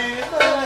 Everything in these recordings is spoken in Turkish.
Hare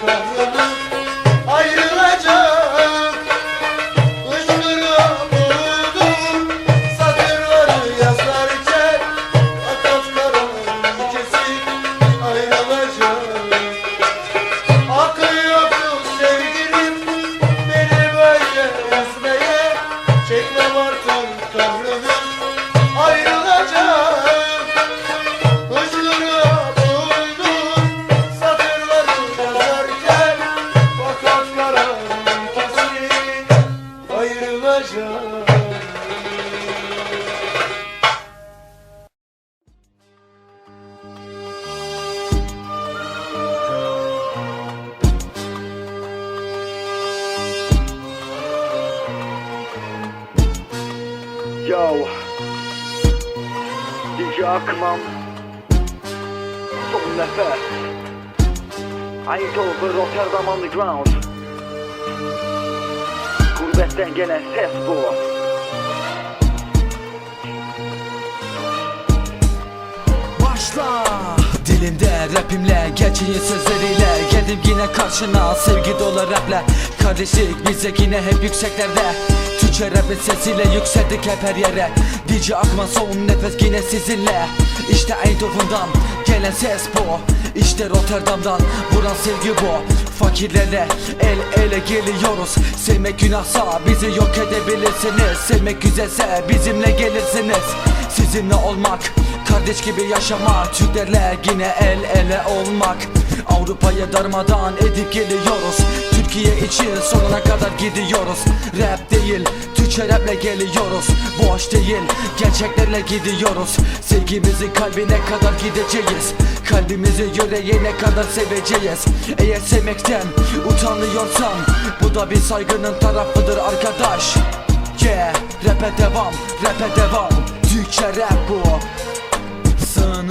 Come on. bacağım Yo Gece Son nefes. Eindhoven, Rotterdam underground. Gurbetten gelen ses bu. Başla. Dilimde rapimle gençliğin sözleriyle Geldim yine karşına. Sevgi dolu raple Kardeşlik bize yine hep yükseklerde. Türkçe rapin sesiyle yükseldik hep her yere. DJ Akman son nefes yine sizinle. İşte Eindhoven'dan gelen ses bu İşte Rotterdam'dan vuran sevgi bu. Fakirlerle el ele geliyoruz. Sevmek günahsa bizi yok edebilirsiniz. Sevmek güzelse bizimle gelirsiniz. Sizinle olmak Kardeş gibi yaşamak Türklerle yine el ele olmak. Avrupa'ya darmadan edip geliyoruz. Türkiye için sonuna kadar gidiyoruz. Rap değil Türkçe raple geliyoruz Boş değil gerçeklerle gidiyoruz. Sevgimizin kalbine kadar gideceğiz. Kalbimizi yüreğine kadar seveceğiz. Eğer sevmekten utanıyorsan Bu da bir saygının tarafıdır arkadaş. Yeah rap'e devam rap'e devam. Türkçe rap bu. Sana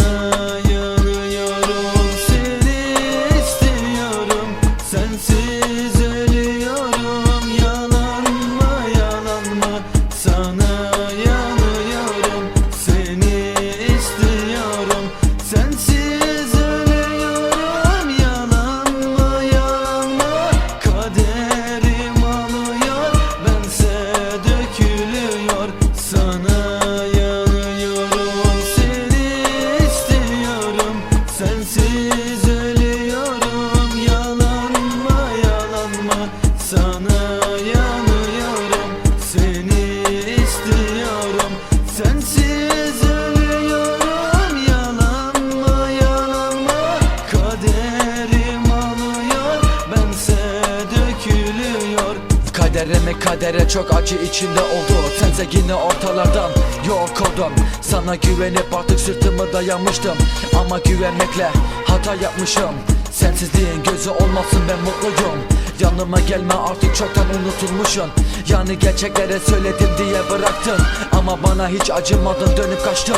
Kaderime kadere çok acı içinde oldu. Sense yine ortalardan yok oldum Sana güvenip artık sırtımı dayamıştım. Ama güvenmekle hata yapmışım. Sensizliğin gözü olmasın ben mutluyum. Yanıma gelme artık çoktan unutulmuşsun Yani gerçeklere söyledim diye bıraktın. Ama bana hiç acımadın dönüp kaçtın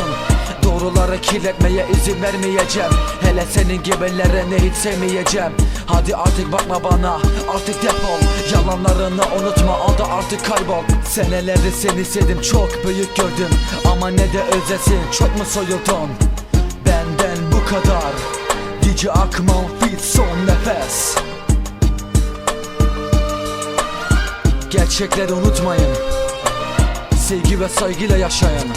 Doğruları kirletmeye izin vermeyeceğim. Hele senin gibilere ne hiç sevmeyeceğim. Hadi artık bakma bana artık defol. Yalanlarını unutma al da artık kaybol. Senelerdir seni sevdim çok büyük gördüm. Ama ne de özlesin çok mu soyuldun? Benden bu kadar. DJ Akman fit son nefes. Gerçekleri unutmayın. Sevgi ve saygıyla yaşayın